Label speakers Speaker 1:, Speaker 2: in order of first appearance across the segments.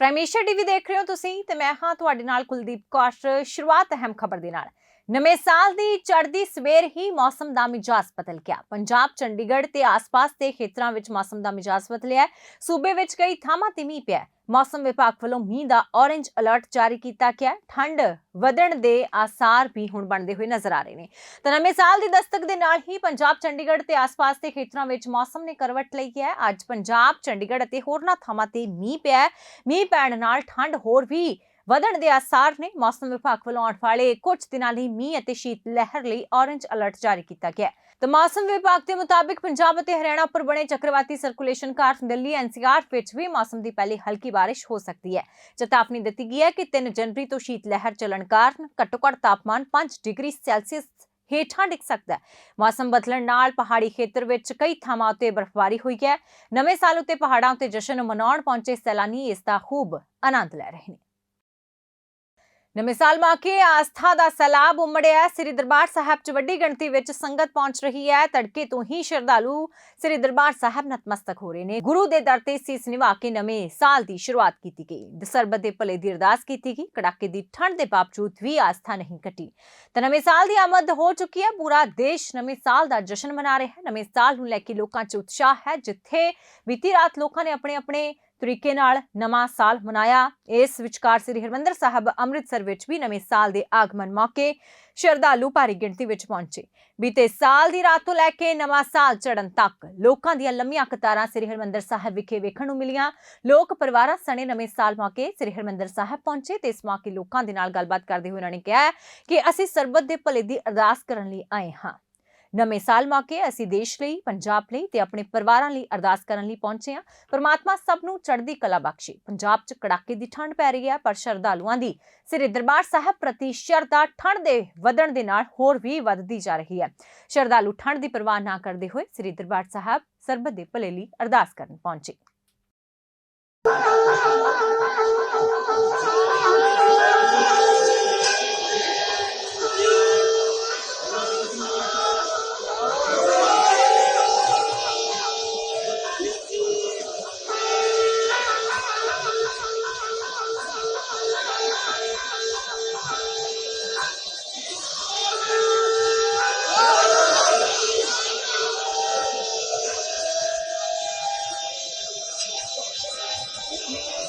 Speaker 1: ਪ੍ਰਾਈਮੇਸ਼ਰ TV ਦੇਖ ਰਹੇ ਹੋ ਤੁਸੀਂ ਤੇ ਮੈਂ ਹਾਂ ਤੁਹਾਡੇ ਨਾਲ ਕੁਲਦੀਪ ਕੌਰ। ਸ਼ੁਰੂਆਤ ਅਹਿਮ ਖਬਰ ਦੇ ਨਾਲ। ਨਵੇਂ ਸਾਲ ਦੀ ਚੜ੍ਹਦੀ ਸਵੇਰ ਹੀ ਮੌਸਮ ਦਾ ਮਿਜਾਜ਼ ਬਦਲ ਗਿਆ। ਪੰਜਾਬ, ਚੰਡੀਗੜ੍ਹ ਤੇ ਆਸ-ਪਾਸ ਦੇ ਖੇਤਰਾਂ ਵਿੱਚ ਮੌਸਮ ਦਾ ਮਿਜਾਜ਼ ਬਦਲਿਆ ਸੂਬੇ ਵਿੱਚ ਕਈ ਥਾਵਾਂ ਤੇ ਮੀਂਹ ਪਿਆ ਮੌਸਮ ਵਿਭਾਗ ਵੱਲੋਂ ਮੀਂਹ ਦਾ ਔਰੇਂਜ ਅਲਰਟ ਜਾਰੀ ਕੀਤਾ ਗਿਆ ਠੰਡ ਵਧਣ ਦੇ ਆਸਾਰ ਵੀ ਹੁਣ ਬਣਦੇ ਹੋਏ ਨਜ਼ਰ ਆ ਰਹੇ ਨੇ। ਤਾਂ ਨਵੇਂ ਸਾਲ ਦੀ ਦਸਤਕ ਦੇ ਨਾਲ ਹੀ ਪੰਜਾਬ, ਚੰਡੀਗੜ੍ਹ ਤੇ ਆਸ-ਪਾਸ ਦੇ ਖੇਤਰਾਂ ਵਿੱਚ ਮੌਸਮ ਨੇ ਕਰਵਟ ਲਈ ਹੈ। ਅੱਜ ਪੰਜਾਬ, ਚੰਡੀਗੜ੍ਹ ਅਤੇ ਹੋਰਨਾਂ ਥਾਵਾਂ ਤੇ ਮੀਂਹ ਪਿਆ ਮੀਂਹ ਪੈਣ ਨਾਲ ਠੰਡ ਹੋਰ ਵੀ ਵਧਣ ਦੇ ਆਸਾਰ ਨੇ, ਮੌਸਮ ਵਿਭਾਗ ਵੱਲੋਂ ਆਉਣ ਵਾਲੇ ਕੁਝ ਦਿਨਾਂ ਲਈ ਮੀਂਹ ਅਤੇ ਸ਼ੀਤ ਲਹਿਰ ਲਈ ਔਰੰਜ ਅਲਰਟ ਜਾਰੀ ਕੀਤਾ ਗਿਆ ਹੈ। ਤਾਂ ਮੌਸਮ ਵਿਭਾਗ ਦੇ ਮੁਤਾਬਿਕ ਪੰਜਾਬ ਅਤੇ ਹਰਿਆਣਾ ਉੱਪਰ ਬਣੇ ਚੱਕਰਵਾਤੀ ਸਰਕੂਲੇਸ਼ਨ ਕਾਰਨ ਦਿੱਲੀ, ਐਨਸੀਆਰ ਵਿੱਚ ਵੀ ਮੌਸਮ ਦੀ ਪਹਿਲੀ ਹਲਕੀ ਬਾਰਿਸ਼ ਹੋ ਸਕਦੀ ਹੈ। ਚੇਤਾਵਨੀ ਦਿੱਤੀ ਗਈ ਹੈ ਕਿ 3 ਜਨਵਰੀ ਤੋਂ ਸ਼ੀਤ ਲਹਿਰ ਚੱਲਣ ਕਾਰਨ ਘੱਟੋ-ਘੱਟ ਤਾਪਮਾਨ 5 ਡਿਗਰੀ ਸੈਲਸੀਅਸ ਹੇਠਾਂ ਡਿੱਗ ਸਕਦਾ ਹੈ। ਮੌਸਮ ਬਦਲਣ ਨਾਲ ਪਹਾੜੀ ਖੇਤਰ ਵਿੱਚ ਕਈ ਥਾਵਾਂ ਉੱਤੇ ਬਰਫ਼ਬਾਰੀ ਹੋਈ ਹੈ। ਨਵੇਂ ਸਾਲ ਉੱਤੇ ਪਹਾੜਾਂ ਉੱਤੇ ਜਸ਼ਨ ਮਨਾਉਣ ਪਹੁੰਚੇ ਸੈਲਾਨੀ ਇਸ ਦਾ ਖੂਬ ਆਨੰਦ ਲੈ ਰਹੇ ਨੇ। ਨਵੇਂ ਸਾਲ ਮੌਕੇ ਆਸਥਾ ਦਾ ਸੈਲਾਬ ਉਮੜਿਆ। ਸ੍ਰੀ ਦਰਬਾਰ ਸਾਹਿਬ 'ਚ ਵੱਡੀ ਗਿਣਤੀ ਵਿੱਚ ਸੰਗਤ ਪਹੁੰਚ ਰਹੀ ਹੈ। ਤੜਕੇ ਤੋਂ ਹੀ ਸ਼ਰਧਾਲੂ ਸ੍ਰੀ ਦਰਬਾਰ ਸਾਹਿਬ ਨਤਮਸਤਕ ਹੋ ਰਹੇ ਨੇ। ਗੁਰੂ ਦੇ ਦਰ ਤੇ ਸੀਸ ਨਿਵਾ ਕੇ ਨਵੇਂ ਸਾਲ ਦੀ ਸ਼ੁਰੂਆਤ ਕੀਤੀ ਗਈ। ਸਰਬਤ ਦੇ ਭਲੇ ਦੀ ਅਰਦਾਸ ਕੀਤੀ ਗਈ। ਕੜਾਕੇ ਦੀ ਠੰਡ ਦੇ ਬਾਵਜੂਦ ਵੀ ਆਸਥਾ ਨਹੀਂ ਘਟੀ। ਤਾਂ ਨਵੇਂ ਸਾਲ ਦੀ ਆਮਦ ਹੋ ਚੁੱਕੀ ਹੈ। ਪੂਰਾ ਦੇਸ਼ ਨਵੇਂ ਸਾਲ ਦਾ ਜਸ਼ਨ ਮਨਾ ਰਿਹਾ ਹੈ। ਨਵੇਂ ਸਾਲ ਨੂੰ ਲੈ ਕੇ ਲੋਕਾਂ 'ਚ ਉਤਸ਼ਾਹ ਹੈ। ਜਿੱਥੇ ਬੀਤੀ ਰਾਤ ਲੋਕਾਂ ਨੇ ਆਪਣੇ ਆਪਣੇ ਤਰੀਕੇ ਨਾਲ ਨਵਾਂ ਸਾਲ ਮਨਾਇਆ। ਇਸ ਵਿਚਕਾਰ ਸ੍ਰੀ ਹਰਮੰਦਰ ਸਾਹਿਬ ਅੰਮ੍ਰਿਤਸਰ ਵਿੱਚ ਵੀ ਨਵੇਂ ਸਾਲ ਦੇ ਆਗਮਨ ਮੌਕੇ ਸ਼ਰਧਾਲੂ ਭਾਰੀ ਗਿਣਤੀ ਵਿੱਚ ਪਹੁੰਚੇ। ਬੀਤੇ ਸਾਲ ਦੀ ਰਾਤ ਤੋਂ ਲੈ ਕੇ ਨਵਾਂ ਸਾਲ ਚੜ੍ਹਨ ਤੱਕ ਲੋਕਾਂ ਦੀਆਂ ਲੰਮੀਆਂ ਕਤਾਰਾਂ ਸ੍ਰੀ ਹਰਮੰਦਰ ਸਾਹਿਬ ਵਿਖੇ ਵੇਖਣ ਨੂੰ ਮਿਲੀਆਂ। ਲੋਕ ਪਰਿਵਾਰਾਂ ਸਣੇ ਨਵੇਂ ਸਾਲ ਮੌਕੇ ਸ੍ਰੀ ਹਰਮੰਦਰ ਸਾਹਿਬ ਪਹੁੰਚੇ ਤੇ ਇਸ ਮੌਕੇ ਲੋਕਾਂ ਦੇ ਨਾਲ ਗੱਲਬਾਤ ਕਰਦੇ ਹੋਏ ਉਹਨਾਂ ਨੇ ਕਿਹਾ ਕਿ ਅਸੀਂ ਸਰਬੱਤ ਦੇ ਭਲੇ ਦੀ ਅਰਦਾਸ ਕਰਨ ਲਈ ਆਏ ਹਾਂ। ਨਵੇਂ ਸਾਲ ਮੌਕੇ ਅਸੀਂ ਦੇਸ਼ ਲਈ, ਪੰਜਾਬ ਲਈ ਤੇ ਆਪਣੇ ਪਰਿਵਾਰਾਂ ਲਈ ਅਰਦਾਸ ਕਰਨ ਲਈ ਪਹੁੰਚੇ ਹਾਂ। ਪਰਮਾਤਮਾ ਸਭ ਨੂੰ ਚੜ੍ਹਦੀ ਕਲਾ ਬਖਸ਼ੇ। ਪੰਜਾਬ 'ਚ ਕੜਾਕੇ ਦੀ ਠੰਡ ਪੈ ਰਹੀ ਹੈ, ਪਰ ਸ਼ਰਧਾਲੂਆਂ ਦੀ ਸ੍ਰੀ ਦਰਬਾਰ ਸਾਹਿਬ ਪ੍ਰਤੀ ਸ਼ਰਧਾ ਠੰਡ ਦੇ ਵਧਣ ਦੇ ਨਾਲ ਹੋਰ ਵੀ ਵੱਧਦੀ ਜਾ ਰਹੀ ਹੈ। ਸ਼ਰਧਾਲੂ ਠੰਡ ਦੀ ਪਰਵਾਹ ਨਾ ਕਰਦੇ ਹੋਏ ਸ੍ਰੀ ਦਰਬਾਰ ਸਾਹਿਬ ਸਰਬਤ ਦੇ ਭਲੇ ਲਈ ਅਰਦਾਸ ਕਰਨ ਪਹੁੰਚੇ। Yeah.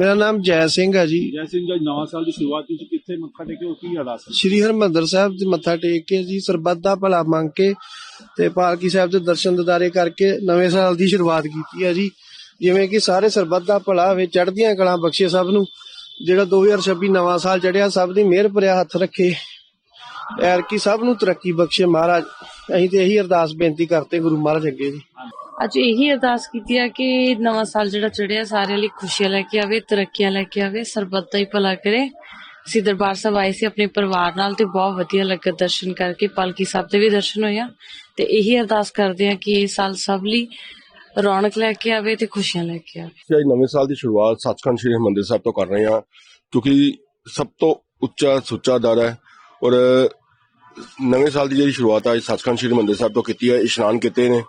Speaker 2: ਮੇਰਾ ਨਾਮ ਜੈ ਸਿੰਘ ਹੈ ਜੀ।
Speaker 3: ਜੈ ਸਿੰਘ ਜੀ ਨਵਾਂ ਸਾਲ ਦੀ ਸ਼ੁਰੂਆਤ ਵਿੱਚ ਕਿੱਥੇ ਮੱਥਾ ਟੇਕਿਓ ਕੀ ਅਰਦਾਸ
Speaker 2: ਸ਼੍ਰੀ ਹਰਮੰਦਰ ਸਾਹਿਬ ਦੇ ਮੱਥਾ ਟੇਕ ਕੇ ਜੀ ਸਰਬੱਤ ਦਾ ਭਲਾ ਮੰਗ ਕੇ ਤੇ ਪਾਲਕੀ ਸਾਹਿਬ ਦੇ ਦਰਸ਼ਨ ਦਿਦਾਰੇ ਕਰਕੇ ਨਵੇਂ ਸਾਲ ਦੀ ਸ਼ੁਰੂਆਤ ਕੀਤੀ ਹੈ ਜੀ। ਜਿਵੇਂ ਕਿ ਸਾਰੇ ਸਰਬੱਤ ਦਾ ਭਲਾ ਹੋਵੇ ਚੜ੍ਹਦੀਆਂ ਕਲਾਂ ਬਖਸ਼ੇ ਸਭ ਨੂੰ। ਜਿਹੜਾ 2026 ਨਵਾਂ ਸਾਲ ਚੜਿਆ ਸਭ ਦੀ ਮਿਹਰ ਭਰਿਆ ਹੱਥ ਰੱਖੇ। ਐਰ ਕੀ ਸਭ ਨੂੰ ਤਰੱਕੀ ਬਖਸ਼ੇ ਮਹਾਰਾਜ। ਅਸੀਂ ਤੇ ਇਹੀ ਅਰਦਾਸ ਬੇਨਤੀ ਕਰਤੇ ਗੁਰੂ ਮਹਾਰਾਜ ਅੱਗੇ ਜੀ।
Speaker 4: ਅੱਜ ਇਹੀ ਅਰਦਾਸ ਕੀਤੀ ਆ ਕਿ ਨਵਾਂ ਸਾਲ ਜਿਹੜਾ ਚੜਿਆ, ਸਾਰਿਆਂ ਲਈ ਖੁਸ਼ੀਆਂ ਲੈ ਕੇ ਆਵੇ, ਤਰੱਕੀਆਂ ਲੈ ਕੇ ਆਵੇ, ਸਰਬੱਤ ਦਾ ਹੀ ਭਲਾ ਕਰੇ। ਅਸੀਂ ਦਰਬਾਰ ਸਾਹਿਬ ਆਏ ਸੀ ਆਪਣੇ ਪਰਿਵਾਰ ਨਾਲ ਤੇ ਬਹੁਤ ਵਧੀਆ ਲੱਗਾ ਦਰਸ਼ਨ ਕਰਕੇ, ਪਾਲਕੀ ਸਾਹਿਬ ਦੇ ਵੀ ਦਰਸ਼ਨ ਹੋਇਆ ਤੇ ਇਹੀ ਅਰਦਾਸ ਕਰਦੇ ਆ ਕਿ ਇਹ ਸਾਲ ਸਭ ਲਈ ਰੌਣਕ ਲੈ ਕੇ ਆਵੇ ਤੇ ਖੁਸ਼ੀਆਂ ਲੈ ਕੇ ਆਵੇ।
Speaker 5: ਅਸੀਂ ਨਵੇਂ ਸਾਲ ਦੀ ਸ਼ੁਰੂਆਤ ਸੱਚਖੰਡ ਸ੍ਰੀ ਹਰਿਮੰਦਰ ਸਾਹਿਬ ਤੋਂ ਕਰ ਰਹੇ ਹਾਂ, ਕਿਉਂਕਿ ਸਭ ਤੋਂ ਉੱਚਾ, ਸੁੱਚਾ ਦਰ ਹੈ ਔਰ ਨਵੇਂ ਸਾਲ ਦੀ ਜਿਹੜੀ ਸ਼ੁਰੂਆਤ ਅੱਜ ਸੱਚਖੰਡ ਸ੍ਰੀ ਹਰਿਮੰਦਰ ਸਾਹਿਬ ਤੋਂ ਕੀਤੀ ਹੈ ਇਸ਼ਨਾਨ ਕੀਤੇ ਨੇ।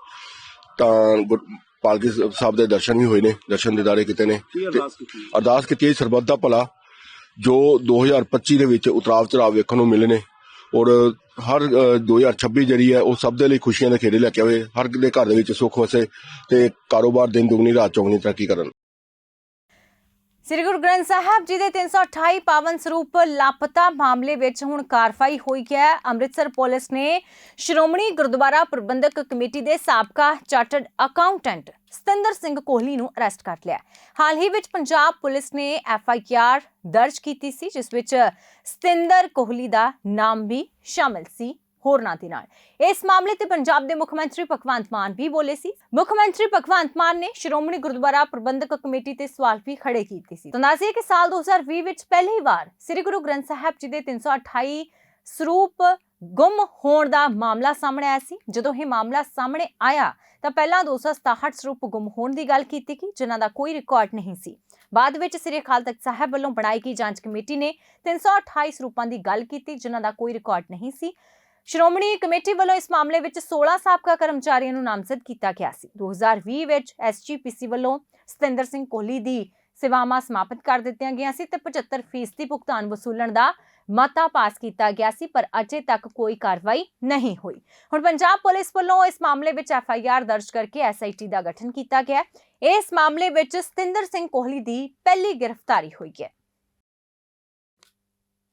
Speaker 5: ਤਾਂ ਗੁਰ- ਪਾਲਕੀ ਸਾਹਿਬ ਦੇ ਦਰਸ਼ਨ ਵੀ ਹੋਏ ਨੇ ਦਰਸ਼ਨ ਦਿਦਾਰੇ ਕੀਤੇ ਨੇ।
Speaker 3: ਕੀ ਅਰਦਾਸ ਕੀਤੀ
Speaker 5: ਅਰਦਾਸ ਕੀਤੀ ਹੈ ਸਰਬੱਤ ਦਾ ਭਲਾ ਜੋ 2025 ਦੇ ਵਿੱਚ ਉਤਰਾਵ ਚੜਾਵ ਵੇਖਣ ਨੂੰ ਮਿਲੇ ਨੇ ਔਰ ਹਰ ਅ, 2026 ਜਿਹੜੀ ਹੈ ਉਹ ਸਭ ਦੇ ਲਈ ਖੁਸ਼ੀਆਂ ਦੇ ਖੇੜੇ ਲੈ ਕੇ ਆਵੇ ਹਰ ਦੇ ਘਰ ਦੇ ਵਿੱਚ ਸੁੱਖ ਵਸੇ ਤੇ ਕਾਰੋਬਾਰ ਦਿਨ ਦੁਗਣੀ ਰਾਤ ਚੌਗਣੀ ਤਰੱਕੀ ਕਰਨ।
Speaker 1: ਸ੍ਰੀ ਗੁਰੂ ਗ੍ਰੰਥ ਸਾਹਿਬ ਜੀ ਦੇ 328 ਪਾਵਨ ਸਰੂਪ ਲਾਪਤਾ ਮਾਮਲੇ ਵਿੱਚ ਹੁਣ ਕਾਰਵਾਈ ਹੋਈ ਹੈ। ਅੰਮ੍ਰਿਤਸਰ ਪੁਲਿਸ ਨੇ ਸ਼੍ਰੋਮਣੀ ਗੁਰਦੁਆਰਾ ਪ੍ਰਬੰਧਕ ਕਮੇਟੀ ਦੇ ਸਾਬਕਾ ਚਾਰਟਰਡ ਅਕਾਊਂਟੈਂਟ ਸਤਿੰਦਰ ਸਿੰਘ ਕੋਹਲੀ ਨੂੰ ਅਰੈਸਟ ਕਰ ਲਿਆ। ਹਾਲ ਹੀ ਵਿੱਚ ਪੰਜਾਬ ਪੁਲਿਸ ਨੇ ਐਫ ਆਈ ਆਰ ਦਰਜ ਕੀਤੀ ਸੀ, ਜਿਸ ਵਿੱਚ ਸਤਿੰਦਰ ਕੋਹਲੀ ਦਾ ਨਾਮ ਵੀ ਸ਼ਾਮਲ ਸੀ। ਹੋਰਨਾਂ ਦੇ ਨਾਲ। ਇਸ ਮਾਮਲੇ ਤੇ ਪੰਜਾਬ ਦੇ ਮੁੱਖ ਮੰਤਰੀ ਭਗਵੰਤ ਮਾਨ ਵੀ ਬੋਲੇ ਸੀ। ਮੁੱਖ ਮੰਤਰੀ ਭਗਵੰਤ ਮਾਨ ਨੇ ਸ਼੍ਰੋਮਣੀ ਗੁਰਦੁਆਰਾ ਪ੍ਰਬੰਧਕ ਕਮੇਟੀ ਤੇ ਸਵਾਲ ਵੀ ਖੜੇ ਕੀਤੇ ਸੀ। ਤਾਂ ਕਿ ਸਾਲ 2020 ਵਿੱਚ ਪਹਿਲੀ ਵਾਰ ਸ੍ਰੀ ਗੁਰੂ ਗ੍ਰੰਥ ਸਾਹਿਬ ਜੀ ਦੇ 328 ਸਰੂਪ ਗੁੰਮ ਹੋਣ ਦਾ ਮਾਮਲਾ ਸਾਹਮਣੇ ਆਇਆ ਸੀ। ਜਦੋਂ ਇਹ ਮਾਮਲਾ ਸਾਹਮਣੇ ਆਇਆ, ਤਾਂ ਪਹਿਲਾਂ 267 ਸਰੂਪ ਗੁੰਮ ਹੋਣ ਦੀ ਗੱਲ ਕੀਤੀ ਗਈ, ਜਿਨ੍ਹਾਂ ਦਾ ਕੋਈ ਰਿਕਾਰਡ ਨਹੀਂ ਸੀ। ਬਾਅਦ ਵਿੱਚ ਸ੍ਰੀ ਅਕਾਲ ਤਖਤ ਸਾਹਿਬ ਵੱਲੋਂ ਬਣਾਈ ਗਈ ਜਾਂਚ ਕਮੇਟੀ ਨੇ 328 ਸਰੂਪਾਂ ਦੀ ਗੱਲ ਕੀਤੀ, ਜਿਨ੍ਹਾਂ ਦਾ ਕੋਈ ਰਿਕਾਰਡ ਨਹੀਂ ਸੀ। ਸ਼੍ਰੋਮਣੀ ਕਮੇਟੀ ਵੱਲੋਂ ਇਸ ਮਾਮਲੇ ਵਿੱਚ 16 ਸਾਬਕਾ ਕਰਮਚਾਰੀਆਂ ਨੂੰ ਨਾਮਜ਼ਦ ਕੀਤਾ ਗਿਆ ਸੀ। 2020 ਵਿੱਚ ਐਸਜੀਪੀਸੀ ਵੱਲੋਂ ਸਤਿੰਦਰ ਸਿੰਘ ਕੋਹਲੀ ਦੀ ਸੇਵਾਵਾਂ ਸਮਾਪਤ ਕਰ ਦਿੱਤੀਆਂ ਗਈਆਂ ਸੀ ਤੇ 75% ਫੀਸਦੀ ਭੁਗਤਾਨ ਵਸੂਲਣ ਦਾ ਮਤਾ ਪਾਸ ਕੀਤਾ ਗਿਆ ਸੀ, ਪਰ ਅਜੇ ਤੱਕ ਕੋਈ ਕਾਰਵਾਈ ਨਹੀਂ ਹੋਈ। ਹੁਣ ਪੰਜਾਬ ਪੁਲਿਸ ਵੱਲੋਂ ਇਸ ਮਾਮਲੇ ਵਿੱਚ ਐਫ ਆਈ ਆਰ ਦਰਜ ਕਰਕੇ ਐਸ ਆਈ ਟੀ ਦਾ ਗਠਨ ਕੀਤਾ ਗਿਆ। ਇਸ ਮਾਮਲੇ ਵਿੱਚ ਸਤਿੰਦਰ ਸਿੰਘ ਕੋਹਲੀ ਦੀ ਪਹਿਲੀ ਗ੍ਰਿਫਤਾਰੀ ਹੋਈ ਹੈ।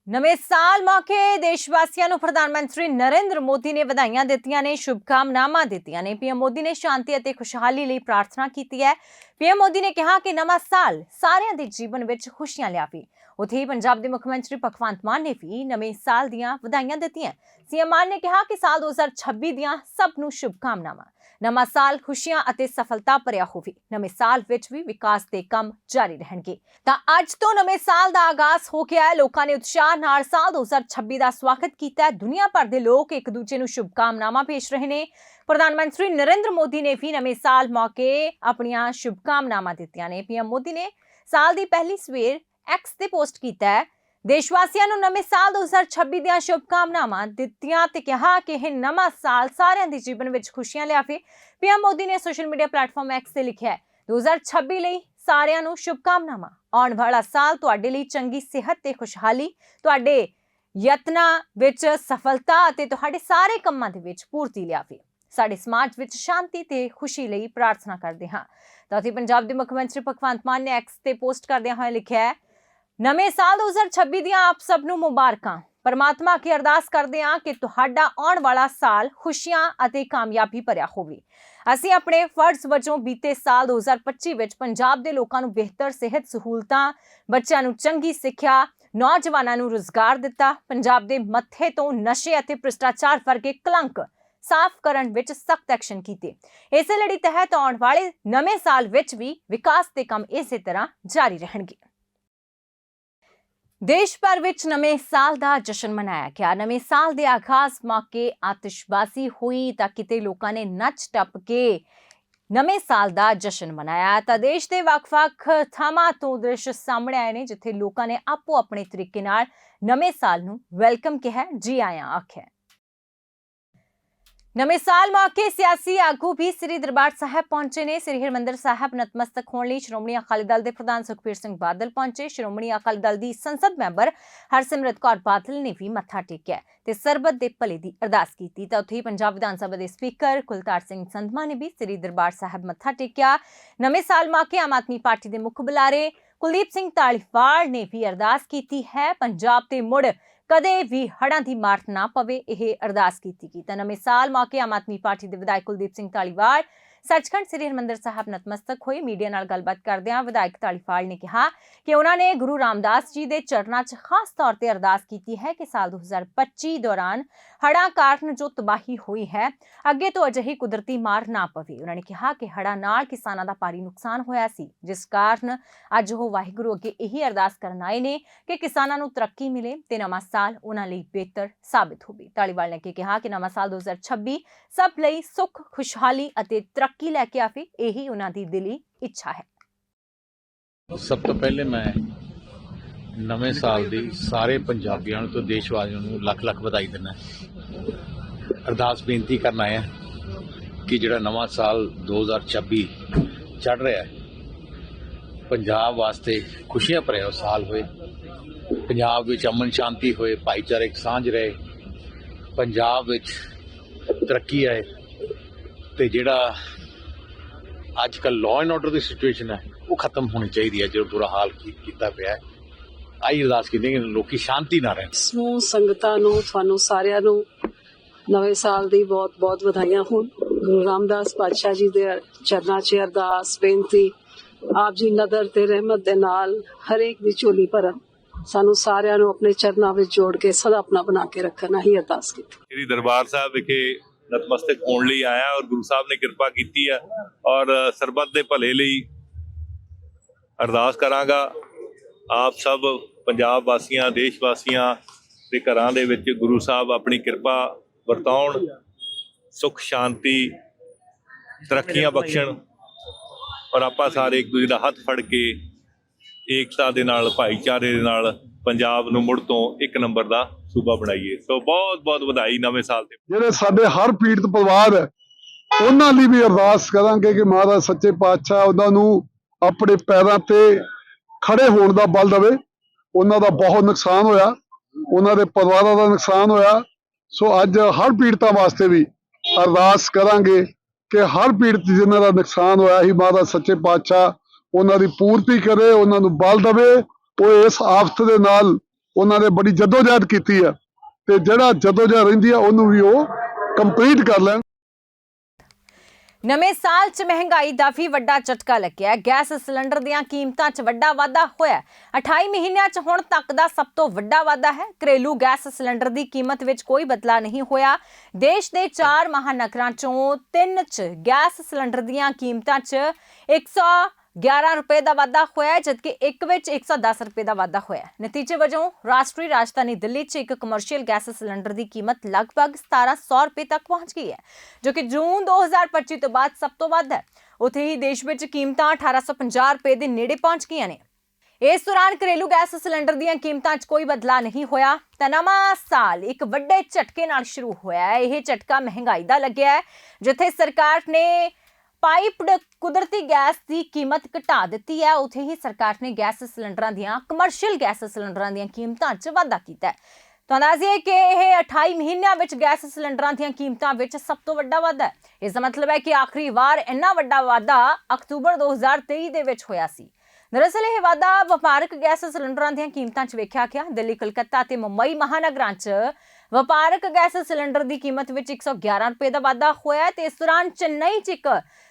Speaker 1: ਨਵੇਂ ਸਾਲ ਮੌਕੇ ਦੇਸ਼ ਵਾਸੀਆਂ ਨੂੰ ਪ੍ਰਧਾਨ ਮੰਤਰੀ ਨਰਿੰਦਰ ਮੋਦੀ ਨੇ ਵਧਾਈਆਂ ਦਿੱਤੀਆਂ ਨੇ, ਸ਼ੁਭਕਾਮਨਾਵਾਂ ਦਿੱਤੀਆਂ ਨੇ। ਪੀਐਮ ਮੋਦੀ ਨੇ ਸ਼ਾਂਤੀ ਅਤੇ ਖੁਸ਼ਹਾਲੀ ਲਈ ਪ੍ਰਾਰਥਨਾ ਕੀਤੀ ਹੈ। ਪੀਐਮ ਮੋਦੀ ਨੇ ਕਿਹਾ ਕਿ ਨਵਾਂ ਸਾਲ ਸਾਰਿਆਂ ਦੇ ਜੀਵਨ ਵਿੱਚ ਖੁਸ਼ੀਆਂ ਲਿਆਵੇ। ਉਥੇ ਹੀ ਪੰਜਾਬ ਦੇ ਮੁੱਖ ਮੰਤਰੀ ਭਗਵੰਤ ਮਾਨ ਨੇ ਵੀ ਨਵੇਂ ਸਾਲ ਦੀਆਂ ਵਧਾਈਆਂ ਦਿੱਤੀਆਂ। ਸੀਐਮ ਮਾਨ ਨੇ ਕਿਹਾ ਕਿ ਸਾਲ 2026 ਦੀਆਂ ਸਭ ਨੂੰ ਸ਼ੁਭਕਾਮਨਾਵਾਂ। ਨਵਾਂ ਸਾਲ ਖੁਸ਼ੀਆਂ ਅਤੇ ਸਫਲਤਾ ਭਰਿਆ ਹੋਵੇ। ਨਵੇਂ ਸਾਲ ਵਿੱਚ ਵੀ ਵਿਕਾਸ ਦੇ ਕੰਮ ਜਾਰੀ ਰਹਿਣਗੇ। ਤਾਂ ਅੱਜ ਤੋਂ ਨਵੇਂ ਸਾਲ ਦਾ ਆਗਾਜ਼ ਹੋ ਗਿਆ ਹੈ। ਲੋਕਾਂ ਨੇ ਉਤਸ਼ਾਹ ਨਾਲ ਸਾਲ 2026 ਦਾ ਸਵਾਗਤ ਕੀਤਾ ਹੈ। ਦੁਨੀਆ ਭਰ ਦੇ ਲੋਕ ਇੱਕ ਦੂਜੇ ਨੂੰ ਸ਼ੁਭਕਾਮਨਾਵਾਂ ਭੇਜ ਰਹੇ ਨੇ। ਪ੍ਰਧਾਨ ਮੰਤਰੀ ਨਰਿੰਦਰ ਮੋਦੀ ਨੇ ਵੀ ਨਵੇਂ ਸਾਲ ਮੌਕੇ ਆਪਣੀਆਂ ਸ਼ੁਭਕਾਮਨਾਵਾਂ ਦਿੱਤੀਆਂ ਨੇ। ਪੀਐਮ ਮੋਦੀ ਨੇ ਸਾਲ ਦੀ ਪਹਿਲੀ ਸਵੇਰ ਐਕਸ ਤੇ ਪੋਸਟ ਕੀਤਾ ਹੈ। ਦੇਸ਼ ਵਾਸੀਆਂ ਨੂੰ ਨਵੇਂ ਸਾਲ 2026 ਦੀਆਂ ਸ਼ੁਭਕਾਮਨਾਵਾਂ ਦਿੱਤੀਆਂ ਤੇ ਕਿਹਾ ਕਿ ਇਹ ਨਵਾਂ ਸਾਲ ਸਾਰਿਆਂ ਦੇ ਜੀਵਨ ਵਿੱਚ ਖੁਸ਼ੀਆਂ ਲਿਆਵੇ ਪੀਐਮ ਮੋਦੀ ਨੇ ਸੋਸ਼ਲ ਮੀਡੀਆ ਪਲੇਟਫਾਰਮ ਐਕਸ ਤੇ ਲਿਖਿਆ ਹੈ 2026 ਲਈ ਸਾਰਿਆਂ ਨੂੰ ਸ਼ੁਭਕਾਮਨਾਵਾਂ। ਆਉਣ ਵਾਲਾ ਸਾਲ ਤੁਹਾਡੇ ਲਈ ਚੰਗੀ ਸਿਹਤ ਤੇ ਖੁਸ਼ਹਾਲੀ, ਤੁਹਾਡੇ ਯਤਨਾਂ ਵਿੱਚ ਸਫਲਤਾ ਅਤੇ ਤੁਹਾਡੇ ਸਾਰੇ ਕੰਮਾਂ ਦੇ ਵਿੱਚ ਪੂਰਤੀ ਲਿਆਵੇ ਸਾਡੇ ਸਮਾਜ ਵਿੱਚ ਸ਼ਾਂਤੀ ਤੇ ਖੁਸ਼ੀ ਲਈ ਪ੍ਰਾਰਥਨਾ ਕਰਦੇ ਹਾਂ। ਤਾਂ ਅਸੀਂ ਪੰਜਾਬ ਦੇ ਮੁੱਖ ਮੰਤਰੀ ਭਗਵੰਤ ਮਾਨ ਨੇ ਐਕਸ ਤੇ ਪੋਸਟ ਕਰਦਿਆਂ ਹੋਏ ਲਿਖਿਆ ਹੈ ਨਵੇਂ ਸਾਲ 2026 ਦੀਆਂ ਆਪ ਸਭ ਨੂੰ ਮੁਬਾਰਕਾਂ। ਪਰਮਾਤਮਾ ਅੱਗੇ ਅਰਦਾਸ ਕਰਦੇ ਹਾਂ ਕਿ ਤੁਹਾਡਾ ਆਉਣ ਵਾਲਾ ਸਾਲ ਖੁਸ਼ੀਆਂ ਅਤੇ ਕਾਮਯਾਬੀ ਭਰਿਆ ਹੋਵੇ। ਅਸੀਂ ਆਪਣੇ ਫਰਜ਼ ਵਜੋਂ ਬੀਤੇ ਸਾਲ 2025 ਵਿੱਚ ਪੰਜਾਬ ਦੇ ਲੋਕਾਂ ਨੂੰ ਬਿਹਤਰ ਸਿਹਤ ਸਹੂਲਤਾਂ, ਬੱਚਿਆਂ ਨੂੰ ਚੰਗੀ ਸਿੱਖਿਆ, ਨੌਜਵਾਨਾਂ ਨੂੰ ਰੁਜ਼ਗਾਰ ਦਿੱਤਾ, ਪੰਜਾਬ ਦੇ ਮੱਥੇ ਤੋਂ ਨਸ਼ੇ ਅਤੇ ਭ੍ਰਿਸ਼ਟਾਚਾਰ ਵਰਗੇ ਕਲੰਕ ਸਾਫ਼ ਕਰਨ ਵਿੱਚ ਸਖਤ ਐਕਸ਼ਨ ਕੀਤੇ। ਇਸੇ ਲੜੀ ਤਹਿਤ ਆਉਣ ਵਾਲੇ ਨਵੇਂ ਸਾਲ ਵਿੱਚ ਵੀ ਵਿਕਾਸ ਦੇ ਕੰਮ ਇਸੇ ਤਰ੍ਹਾਂ ਜਾਰੀ ਰਹਿਣਗੇ। ਦੇਸ਼ ਭਰ ਵਿੱਚ ਨਵੇਂ ਸਾਲ ਦਾ ਜਸ਼ਨ ਮਨਾਇਆ ਗਿਆ। ਨਵੇਂ ਸਾਲ ਦੇ ਆਗਾਜ਼ ਮੌਕੇ ਆਤਿਸ਼ਬਾਜ਼ੀ ਹੋਈ ਤਾਂ ਕਿਤੇ ਲੋਕਾਂ ਨੇ ਨੱਚ ਟੱਪ ਕੇ ਨਵੇਂ ਸਾਲ ਦਾ ਜਸ਼ਨ ਮਨਾਇਆ। ਤਾਂ ਦੇਸ਼ ਦੇ ਵੱਖ-ਵੱਖ ਥਾਵਾਂ ਤੋਂ ਦ੍ਰਿਸ਼ ਸਾਹਮਣੇ ਆਏ ਨੇ, ਜਿੱਥੇ ਲੋਕਾਂ ਨੇ ਆਪੋ ਆਪਣੇ ਤਰੀਕੇ ਨਾਲ ਨਵੇਂ ਸਾਲ ਨੂੰ ਵੈਲਕਮ ਕਿਹਾ, ਜੀ ਆਇਆਂ ਆਖਿਆ। ਨਵੇਂ ਸਾਲ ਮੌਕੇ ਸਿਆਸੀ ਆਗੂ ਵੀ ਸ੍ਰੀ ਦਰਬਾਰ ਸਾਹਿਬ ਪਹੁੰਚੇ ਨੇ ਸ੍ਰੀ ਹਰਿਮੰਦਰ ਸਾਹਿਬ ਨਤਮਸਤਕ ਹੋਣ ਲਈ ਸ਼੍ਰੋਮਣੀ ਅਕਾਲੀ ਦਲ ਦੇ ਪ੍ਰਧਾਨ ਸੁਖਬੀਰ ਸਿੰਘ ਬਾਦਲ ਪਹੁੰਚੇ ਸ਼੍ਰੋਮਣੀ ਅਕਾਲੀ ਦਲ ਦੀ ਸੰਸਦ ਮੈਂਬਰ ਹਰਸਿਮਰਤ ਕੌਰ ਬਾਦਲ ਨੇ ਵੀ ਮੱਥਾ ਟੇਕਿਆ ਤੇ ਸਰਬਤ ਦੇ ਭਲੇ ਦੀ ਅਰਦਾਸ ਕੀਤੀ ਤਾਂ ਉੱਥੇ ਹੀ ਪੰਜਾਬ ਵਿਧਾਨ ਸਭਾ ਦੇ ਸਪੀਕਰ ਕੁਲਤਾਰ ਸਿੰਘ ਸੰਧਮਾ ਨੇ ਵੀ ਸ੍ਰੀ ਦਰਬਾਰ ਸਾਹਿਬ ਮੱਥਾ ਟੇਕਿਆ ਨਵੇਂ ਸਾਲ ਮੌਕੇ ਆਮ ਆਦਮੀ ਪਾਰਟੀ ਦੇ ਮੁੱਖ ਬੁਲਾਰੇ ਕੁਲਦੀਪ ਸਿੰਘ ਢਾਲੀਵਾਲ ਨੇ ਵੀ ਅਰਦਾਸ ਕੀਤੀ ਹੈ ਪੰਜਾਬ ਤੇ ਮੁੜ ਕਦੇ ਵੀ ਹੜ੍ਹਾਂ ਦੀ ਮਾਰ ਨਾ ਪਵੇ, ਇਹ ਅਰਦਾਸ ਕੀਤੀ ਗਈ। ਤਾਂ ਨਵੇਂ ਸਾਲ ਮੌਕੇ ਆਮ ਆਦਮੀ ਪਾਰਟੀ ਦੇ ਵਿਧਾਇਕ ਕੁਲਦੀਪ ਸਿੰਘ ਢਾਲੀਵਾਲ ਸੱਚਖੰਡ ਸ੍ਰੀ ਹਰਿਮੰਦਰ ਸਾਹਿਬ ਨਤਮਸਤਕ ਹੋਏ ਮੀਡੀਆ ਨਾਲ ਗੱਲਬਾਤ ਕਰਦਿਆਂ ਵਿਧਾਇਕ ਢਾਲੀਵਾਲ ਨੇ ਕਿਹਾ ਕਿ ਉਹਨਾਂ ਨੇ ਗੁਰੂ ਰਾਮਦਾਸ ਜੀ ਦੇ ਚਰਨਾਂ 'ਚ ਖਾਸ ਤੌਰ ਤੇ ਅਰਦਾਸ ਕੀਤੀ ਹੈ ਕਿ ਸਾਲ 2025 ਦੌਰਾਨ ਹੜ੍ਹਾਂ ਕਾਰਨ ਜੋ ਤਬਾਹੀ ਹੋਈ ਹੈ, ਅੱਗੇ ਤੋਂ ਅਜਿਹੀ ਕੁਦਰਤੀ ਮਾਰ ਨਾ ਪਵੇ। ਉਹਨਾਂ ਨੇ ਕਿਹਾ ਕਿ ਹੜ੍ਹਾਂ ਨਾਲ ਕਿਸਾਨਾਂ ਦਾ ਭਾਰੀ ਨੁਕਸਾਨ ਹੋਇਆ ਸੀ। ਜਿਸ ਕਾਰਨ ਅੱਜ ਉਹ ਵਾਹਿਗੁਰੂ ਅੱਗੇ ਇਹੀ ਅਰਦਾਸ ਕਰਨ ਆਏ ਨੇ ਕਿ ਕਿਸਾਨਾਂ ਨੂੰ ਤਰੱਕੀ ਮਿਲੇ ਤੇ ਨਵਾਂ ਸਾਲ ਉਹਨਾਂ ਲਈ ਬਿਹਤਰ ਸਾਬਿਤ ਹੋਵੇ। ਢਾਲੀਵਾਲ ਨੇ ਅੱਗੇ ਕਿਹਾ ਕਿ ਨਵਾਂ ਸਾਲ 2026 ਸਭ ਲਈ ਸੁੱਖ, ਖੁਸ਼ਹਾਲੀ ਅਤੇ ਤਰੱਕੀ ਤਰੱਕੀ ਲੈ ਕੇ ਆਵੇ ਇਹੀ ਉਹਨਾਂ ਦੀ ਦਿਲੀ ਇੱਛਾ ਹੈ।
Speaker 6: ਸਭ ਤੋਂ ਪਹਿਲੇ ਮੈਂ ਨਵੇਂ ਸਾਲ ਦੀ ਸਾਰੇ ਪੰਜਾਬੀਆਂ ਨੂੰ ਤੇ ਦੇਸ਼ ਵਾਸੀਆਂ ਨੂੰ ਲੱਖ ਲੱਖ ਵਧਾਈ ਦਿੰਦਾ ਅਰਦਾਸ ਬੇਨਤੀ ਕਰਨ ਆਇਆ ਕਿ ਜਿਹੜਾ ਨਵਾਂ ਸਾਲ 2026 ਚੜ ਰਿਹਾ ਹੈ, ਪੰਜਾਬ ਵਾਸਤੇ ਖੁਸ਼ੀਆਂ ਭਰਿਆ ਸਾਲ ਹੋਏ, ਪੰਜਾਬ ਵਿੱਚ ਅਮਨ ਸ਼ਾਂਤੀ ਹੋਏ ਭਾਈਚਾਰਕ ਸਾਂਝ ਰਹੇ, ਪੰਜਾਬ ਵਿੱਚ ਤਰੱਕੀ ਆਏ ਤੇ ਜਿਹੜਾ ਅੱਜ ਕੱਲ ਲਾਅ ਐਂਡ ਆਰਡਰ ਦੀ ਸਿਚੁਏਸ਼ਨ ਹੈ ਉਹ ਖਤਮ ਹੋਣੀ ਚਾਹੀਦੀ ਹੈ ਜੋ ਬੁਰਾ ਹਾਲ ਕੀ- ਕੀਤਾ ਪਿਆ ਹੈ। ਆਈ ਅਰਦਾਸ ਕੀਤੀ ਕਿ ਲੋਕੀ ਸ਼ਾਂਤੀ ਨਾਲ ਰਹਿਣ।
Speaker 7: ਸਮੂਹ ਸੰਗਤਾਂ ਨੂੰ ਤੁਹਾਨੂੰ ਸਾਰਿਆਂ ਨੂੰ ਨਵੇਂ ਸਾਲ ਦੀ ਬਹੁਤ-ਬਹੁਤ ਵਧਾਈਆਂ ਹੋਣ। ਗੁਰੂ ਰਾਮਦਾਸ ਪਾਤਸ਼ਾਹ ਜੀ ਦੇ ਚਰਨਾਂ 'ਚ ਅਰਦਾਸ ਬੇਨਤੀ ਆਪ ਜੀ ਨਦਰ ਤੇ ਰਹਿਮਤ ਦੇ ਨਾਲ ਹਰੇਕ ਦੀ ਝੋਲੀ ਭਰਨ ਸਾਨੂੰ ਸਾਰਿਆਂ ਨੂੰ ਆਪਣੇ ਚਰਨਾਂ ਵਿੱਚ ਜੋੜ ਕੇ ਸਦਾ ਆਪਣਾ ਬਣਾ ਕੇ ਰੱਖਣਾ ਹੀ ਅਰਦਾਸ ਕੀਤੀ।
Speaker 8: ਸ੍ਰੀ ਦਰਬਾਰ ਸਾਹਿਬ ਵਿਖੇ ਨਤਮਸਤਕ ਹੋਣ ਲਈ ਆਇਆ ਔਰ ਗੁਰੂ ਸਾਹਿਬ ਨੇ ਕਿਰਪਾ ਕੀਤੀ ਹੈ ਔਰ ਸਰਬੱਤ ਦੇ ਭਲੇ ਲਈ ਅਰਦਾਸ ਕਰਾਂਗਾ। ਆਪ ਸਭ ਪੰਜਾਬ ਵਾਸੀਆਂ, ਦੇਸ਼ ਵਾਸੀਆਂ ਦੇ ਘਰਾਂ ਦੇ ਵਿੱਚ ਗੁਰੂ ਸਾਹਿਬ ਆਪਣੀ ਕਿਰਪਾ ਵਰਤਾਉਣ, ਸੁਖ, ਸ਼ਾਂਤੀ, ਤਰੱਕੀਆਂ ਬਖਸ਼ਣ ਔਰ ਆਪਾਂ ਸਾਰੇ ਇੱਕ ਦੂਜੇ ਦਾ ਹੱਥ ਫੜ ਕੇ ਏਕਤਾ ਦੇ ਨਾਲ, ਭਾਈਚਾਰੇ ਦੇ ਨਾਲ ਪੰਜਾਬ ਨੂੰ ਮੁੜ ਤੋਂ ਇੱਕ ਨੰਬਰ ਦਾ ਸੂਬਾ ਬਣਾਈਏ। ਸੋ ਬਹੁਤ ਬਹੁਤ ਵਧਾਈ ਨਵੇਂ ਸਾਲ ਤੇ
Speaker 9: ਜਿਹੜੇ ਸਾਡੇ ਹਰ ਪੀੜਤ ਪਰਿਵਾਰ ਹੈ, ਉਹਨਾਂ ਲਈ ਵੀ ਅਰਦਾਸ ਕਰਾਂਗੇ ਕਿ ਮਹਾਰਾਜ ਸੱਚੇ ਪਾਤਸ਼ਾਹ ਉਹਨਾਂ ਨੂੰ ਆਪਣੇ ਪੈਰਾਂ ਤੇ ਖੜੇ ਹੋਣ ਦਾ ਬਲ ਦੇਵੇ। ਉਹਨਾਂ ਦਾ ਬਹੁਤ ਨੁਕਸਾਨ ਹੋਇਆ। ਉਹਨਾਂ ਦੇ ਪਰਿਵਾਰਾਂ ਦਾ ਨੁਕਸਾਨ ਹੋਇਆ। ਸੋ ਅੱਜ ਹਰ ਪੀੜਤਾਂ ਵਾਸਤੇ ਵੀ ਅਰਦਾਸ ਕਰਾਂਗੇ ਕਿ ਹਰ ਪੀੜਤ ਜਿਨ੍ਹਾਂ ਦਾ ਨੁਕਸਾਨ ਹੋਇਆ ਸੀ, ਮਹਾਰਾਜ ਸੱਚੇ ਪਾਤਸ਼ਾਹ ਉਹਨਾਂ ਦੀ ਪੂਰਤੀ ਕਰੇ, ਉਹਨਾਂ ਨੂੰ ਬਲ ਦੇਵੇ। ਉਹ ਇਸ ਆਫਤ ਦੇ ਨਾਲ ਉਹਨਾਂ ਨੇ ਬੜੀ ਜਦੋਜਹਿਦ ਕੀਤੀ ਆ ਤੇ ਜਿਹੜਾ ਜਦੋਜਹਿਦ ਰਹਿੰਦੀ ਆ, ਉਹਨੂੰ ਵੀ ਉਹ ਕੰਪਲੀਟ ਕਰ ਲੈਣ।
Speaker 1: ਨਵੇਂ ਸਾਲ 'ਚ ਮਹਿੰਗਾਈ ਦਾ ਵੀ ਵੱਡਾ ਝਟਕਾ ਲੱਗਿਆ। ਗੈਸ ਸਿਲੰਡਰ ਦੀਆਂ ਕੀਮਤਾਂ 'ਚ ਵੱਡਾ ਵਾਧਾ ਹੋਇਆ। 28 ਮਹੀਨਿਆਂ 'ਚ ਹੁਣ ਤੱਕ ਦਾ ਸਭ ਤੋਂ ਵੱਡਾ ਵਾਧਾ ਹੈ। ਘਰੇਲੂ ਗੈਸ ਸਿਲੰਡਰ ਦੀ ਕੀਮਤ ਵਿੱਚ ਕੋਈ ਬਦਲਾਅ ਨਹੀਂ ਹੋਇਆ। ਦੇਸ਼ ਦੇ 4 ਮਹਾਨਗਰਾਂ 'ਚੋਂ 3 'ਚ ਗੈਸ ਸਿਲੰਡਰ ਦੀਆਂ ਕੀਮਤਾਂ 'ਚ 111 ਰੁਪਏ ਦਾ ਵਾਧਾ ਹੋਇਆ ਹੈ, ਜਦਕਿ ਇੱਕ ਵਿੱਚ 110 ਰੁਪਏ ਦਾ ਵਾਧਾ ਹੋਇਆ ਹੈ। ਨਤੀਜੇ ਵਜੋਂ ਰਾਸ਼ਟਰੀ ਰਾਜਧਾਨੀ ਦਿੱਲੀ 'ਚ ਇੱਕ ਕਮਰਸ਼ੀਅਲ ਗੈਸ ਸਿਲੰਡਰ ਦੀ ਕੀਮਤ ਲਗਭਗ 1700 ਰੁਪਏ ਤੱਕ ਪਹੁੰਚ ਗਈ ਹੈ ਜੋ ਕਿ ਜੂਨ 2025 ਤੋਂ ਬਾਅਦ ਸਭ ਤੋਂ ਵੱਧ ਹੈ। ਉੱਥੇ ਹੀ ਦੇਸ਼ ਵਿੱਚ ਕੀਮਤਾਂ 1850 ਰੁਪਏ ਦੇ ਨੇੜੇ ਪਹੁੰਚ ਗਈਆਂ ਨੇ। ਇਸ ਦੌਰਾਨ ਘਰੇਲੂ ਗੈਸ ਸਿਲੰਡਰ ਦੀਆਂ ਕੀਮਤਾਂ 'ਚ ਕੋਈ ਬਦਲਾਅ ਨਹੀਂ ਹੋਇਆ। ਤਾਂ ਨਵਾਂ ਸਾਲ ਇੱਕ ਵੱਡੇ ਝਟਕੇ ਨਾਲ ਸ਼ੁਰੂ ਹੋਇਆ ਹੈ। ਇਹ ਝਟਕਾ ਮਹਿੰਗਾਈ ਦਾ ਲੱਗਿਆ ਹੈ ਜਿੱਥੇ ਸਰਕਾਰ ਨੇ ਪਾਈਪਡ ਕੁਦਰਤੀ ਗੈਸ ਦੀ ਕੀਮਤ ਘਟਾ ਦਿੱਤੀ ਹੈ। ਉੱਥੇ ਹੀ ਸਰਕਾਰ ਨੇ ਗੈਸ ਸਿਲੰਡਰਾਂ ਦੀਆਂ ਕਮਰਸ਼ੀਅਲ ਗੈਸ ਸਿਲੰਡਰਾਂ ਦੀਆਂ ਕੀਮਤਾਂ 'ਚ ਵਾਧਾ ਕੀਤਾ ਹੈ। ਤਾਂ ਅੰਦਾਜ਼ੇ ਕਿ ਇਹ 28 ਮਹੀਨਿਆਂ ਵਿੱਚ ਗੈਸ ਸਿਲੰਡਰਾਂ ਦੀਆਂ ਕੀਮਤਾਂ ਵਿੱਚ ਸਭ ਤੋਂ ਵੱਡਾ ਵਾਧਾ ਹੈ। ਇਸ ਦਾ ਮਤਲਬ ਹੈ ਕਿ ਆਖਰੀ ਵਾਰ ਇੰਨਾ ਵੱਡਾ ਵਾਧਾ ਅਕਤੂਬਰ 2023 ਦੇ ਵਿੱਚ ਹੋਇਆ ਸੀ। ਦਰਅਸਲ ਇਹ ਵਾਧਾ ਵਪਾਰਕ ਗੈਸ ਸਿਲੰਡਰਾਂ ਦੀਆਂ ਕੀਮਤਾਂ 'ਚ ਵੇਖਿਆ ਗਿਆ। ਦਿੱਲੀ, ਕਲਕੱਤਾ ਤੇ ਮੁੰਬਈ ਮਹਾਨਗਰਾਂ 'ਚ ਵਪਾਰਕ ਗੈਸ ਸਿਲੰਡਰ ਦੀ ਕੀਮਤ ਵਿੱਚ 111 ਰੁਪਏ ਦਾ ਵਾਧਾ ਹੋਇਆ ਹੈ ਤੇ ਇਸ ਦੌਰਾਨ ਚੇਨਈ 'ਚ ਇੱਕ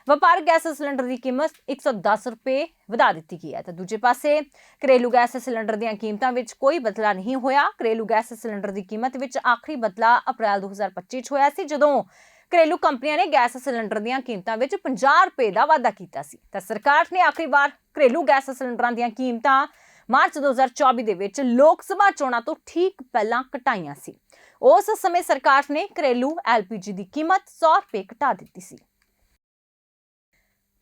Speaker 1: ਵਪਾਰਕ ਗੈਸ ਸਿਲੰਡਰ ਦੀ ਕੀਮਤ 110 ਰੁਪਏ ਵਧਾ ਦਿੱਤੀ ਗਈ ਹੈ। ਤਾਂ ਦੂਜੇ ਪਾਸੇ ਘਰੇਲੂ ਗੈਸ ਸਿਲੰਡਰ ਦੀਆਂ ਕੀਮਤਾਂ ਵਿੱਚ ਕੋਈ ਬਦਲਾ ਨਹੀਂ ਹੋਇਆ। ਘਰੇਲੂ ਗੈਸ ਸਿਲੰਡਰ ਦੀ ਕੀਮਤ ਵਿੱਚ ਆਖਰੀ ਬਦਲਾ ਅਪ੍ਰੈਲ 2025 'ਚ ਹੋਇਆ ਸੀ, ਜਦੋਂ ਘਰੇਲੂ ਕੰਪਨੀਆਂ ਨੇ ਗੈਸ ਸਿਲੰਡਰ ਦੀਆਂ ਕੀਮਤਾਂ ਵਿੱਚ 50 ਰੁਪਏ ਦਾ ਵਾਧਾ ਕੀਤਾ ਸੀ। ਤਾਂ ਸਰਕਾਰ ਨੇ ਆਖਰੀ ਵਾਰ ਘਰੇਲੂ ਗੈਸ ਸਿਲੰਡਰਾਂ ਦੀਆਂ ਕੀਮਤਾਂ ਮਾਰਚ 2024 ਦੇ ਵਿੱਚ ਲੋਕ ਸਭਾ ਚੋਣਾਂ ਤੋਂ ਠੀਕ ਪਹਿਲਾਂ ਘਟਾਈਆਂ ਸੀ। ਉਸ ਸਮੇਂ ਸਰਕਾਰ ਨੇ ਘਰੇਲੂ ਐਲਪੀਜੀ ਦੀ ਕੀਮਤ 100 ਰੁਪਏ ਘਟਾ ਦਿੱਤੀ ਸੀ।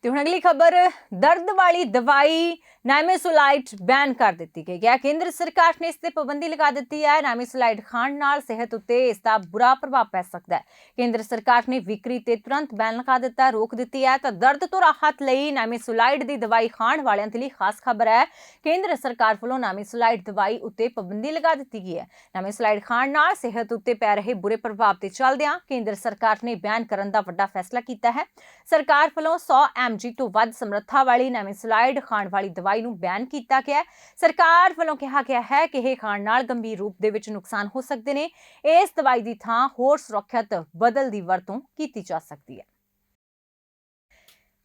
Speaker 1: ਤੇ ਹੁਣ ਅਗਲੀ ਖਬਰ, ਦਰਦ ਵਾਲੀ ਦਵਾਈ ਨਾਈਮੇਸੋਲਾਈਟ ਬੈਨ ਕਰ ਦਿੱਤੀ ਗਈ ਹੈ। ਕੇਂਦਰ ਸਰਕਾਰ ਨੇ ਇਸ ਤੇ ਪਾਬੰਦੀ ਲਗਾ ਦਿੱਤੀ ਹੈ। ਨਾਈਮੇਸੋਲਾਈਟ ਖਾਣ ਨਾਲ ਸਿਹਤ ਉੱਤੇ ਇਸ ਦਾ ਬੁਰਾ ਪ੍ਰਭਾਵ ਪੈ ਸਕਦਾ ਹੈ। ਕੇਂਦਰ ਸਰਕਾਰ ਨੇ ਵਿਕਰੀ ਤੇ ਤੁਰੰਤ ਬੈਨ ਲਗਾ ਦਿੱਤਾ, ਰੋਕ ਦਿੱਤੀ ਹੈ। ਤਾਂ ਦਰਦ ਤੋਂ ਰਾਹਤ ਲਈ ਨਾਈਮੇਸੋਲਾਈਟ ਦੀ ਦਵਾਈ ਖਾਣ ਵਾਲਿਆਂ ਦੇ ਲਈ ਖਾਸ ਖਬਰ ਹੈ। ਕੇਂਦਰ ਸਰਕਾਰ ਵੱਲੋਂ ਨਾਈਮੇਸੋਲਾਈਟ ਦਵਾਈ ਉੱਤੇ ਪਾਬੰਦੀ ਲਗਾ ਦਿੱਤੀ ਗਈ ਹੈ। ਨਾਈਮੇਸੋਲਾਈਟ ਖਾਣ ਨਾਲ ਸਿਹਤ ਉੱਤੇ ਪੈ ਰਹੇ ਬੁਰੇ ਪ੍ਰਭਾਵ ਤੇ ਚੱਲਦਿਆਂ ਕੇਂਦਰ ਸਰਕਾਰ ਨੇ ਬੈਨ ਕਰਨ ਦਾ ਵੱਡਾ ਫੈਸਲਾ ਕੀਤਾ ਹੈ। ਸਰਕਾਰ ਵੱਲੋਂ 100 mg ਤੋਂ ਵੱਧ ਸਮਰੱਥਾ ਵਾਲੀ ਨਾਈਮੇਸੋਲਾਈਡ ਖਾਣ ਵਾਲੀ ਦਵਾਈ ਨੂੰ ਬੈਨ ਕੀਤਾ ਗਿਆ ਹੈ। ਸਰਕਾਰ ਵੱਲੋਂ ਕਿਹਾ ਗਿਆ ਹੈ ਕਿ ਇਹ ਖਾਣ ਨਾਲ ਗੰਭੀਰ ਰੂਪ ਦੇ ਵਿੱਚ ਨੁਕਸਾਨ ਹੋ ਸਕਦੇ ਨੇ। ਇਸ ਦਵਾਈ ਦੀ ਥਾਂ ਹੋਰ ਸੁਰੱਖਿਅਤ ਬਦਲ ਦੀ ਵਰਤੋਂ ਕੀਤੀ ਜਾ ਸਕਦੀ ਹੈ।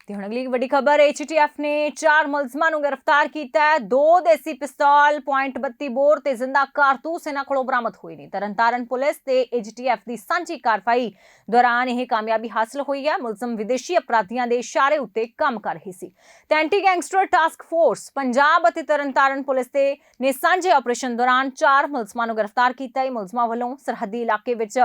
Speaker 1: ਤੇ ਹੁਣ ਅਗਲੀ ਵੱਡੀ ਖਬਰ ਐਚਟੀਐਫ ਨੇ ਚਾਰ ਮੁਲਜ਼ਮਾਂ ਨੂੰ ਗ੍ਰਿਫਤਾਰ ਕੀਤਾ ਹੈ। ਦੋ ਦੇਸੀ ਪਿਸਤੌਲ .32 ਬੋਰ ਤੇ ਜ਼ਿੰਦਾ ਕਾਰਤੂਸ ਇਹਨਾਂ ਕੋਲੋਂ ਬਰਾਮਦ ਹੋਏ ਨੇ। ਤਰਨਤਾਰਨ ਪੁਲਿਸ ਤੇ ਐਚਟੀਐਫ ਦੀ ਸਾਂਝੀ ਕਾਰਵਾਈ ਦੌਰਾਨ ਇਹ ਕਾਮਯਾਬੀ ਹਾਸਲ ਹੋਈ ਹੈ। ਮੁਲਜ਼ਮ ਵਿਦੇਸ਼ੀ ਅਪਰਾਧੀਆਂ ਦੇ ਇਸ਼ਾਰੇ ਉੱਤੇ ਕੰਮ ਕਰ ਰਹੇ ਸੀ। ਤੇ anti gangster task force Punjab ਅਤੇ ਤਰਨਤਾਰਨ ਪੁਲਿਸ ਤੇ ਨੇ ਸਾਂਝੇ ਆਪਰੇਸ਼ਨ ਦੌਰਾਨ ਚਾਰ ਮੁਲਜ਼ਮਾਂ ਨੂੰ ਗ੍ਰਿਫਤਾਰ ਕੀਤਾ। ਹੈ ਮੁਲਜ਼ਮਾਂ ਵੱਲੋਂ ਸਰਹੱਦੀ ਇਲਾਕੇ ਵਿੱਚ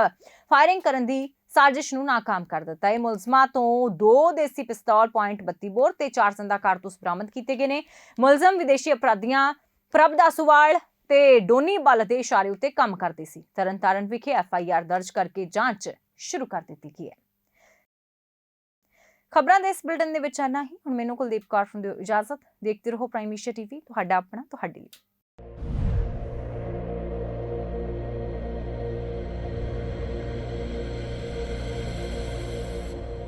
Speaker 1: ਫਾਇਰਿੰਗ ਕਰਨ ਦੀ ਸਾਜ਼ਿਸ਼ ਨੂੰ ਨਾਕਾਮ ਕਰ ਦਿੱਤਾ। ਹੈ ਮੁਲਜ਼ਮਾਂ ਤੋਂ ਦੋ ਦੇਸੀ ਪਿਸਤੌਲ .32 ਬੋਰ ਤੇ ਚਾਰ ਜ਼ਿੰਦਾ ਕਾਰਤੂਸ ਬਰਾਮਦ ਕੀਤੇ ਗਏ ਨੇ। ਮੁਲਜ਼ਮ ਵਿਦੇਸ਼ੀ ਅਪਰਾਧੀਆਂ ਪ੍ਰਭ ਦਾਸੂਵਾਲ ਤੇ ਡੋਨੀ ਬਲ ਦੇ ਇਸ਼ਾਰੇ ਉੱਤੇ ਕੰਮ ਕਰਦੇ ਸੀ। ਤਰਨਤਾਰਨ ਵਿਖੇ ਐਫ ਆਈ ਆਰ ਦਰਜ ਕਰਕੇ ਜਾਂਚ ਸ਼ੁਰੂ ਕਰ ਦਿੱਤੀ ਗਈ ਹੈ। ਖਬਰਾਂ ਦੇ ਇਸ ਬੁਲੇਟਿਨ ਦੇ ਵਿੱਚ ਆਨਾ ਹੀ। ਹੁਣ ਮੈਨੂੰ ਕੁਲਦੀਪ ਕੌਰ ਨੂੰ ਦਿਓ ਇਜਾਜ਼ਤ ਦੇਖਦੇ ਰਹੋ ਪ੍ਰਾਈਮ ਏਸ਼ੀਆ ਟੀਵੀ ਤੁਹਾਡਾ ਆਪਣਾ, ਤੁਹਾਡੇ ਲਈ।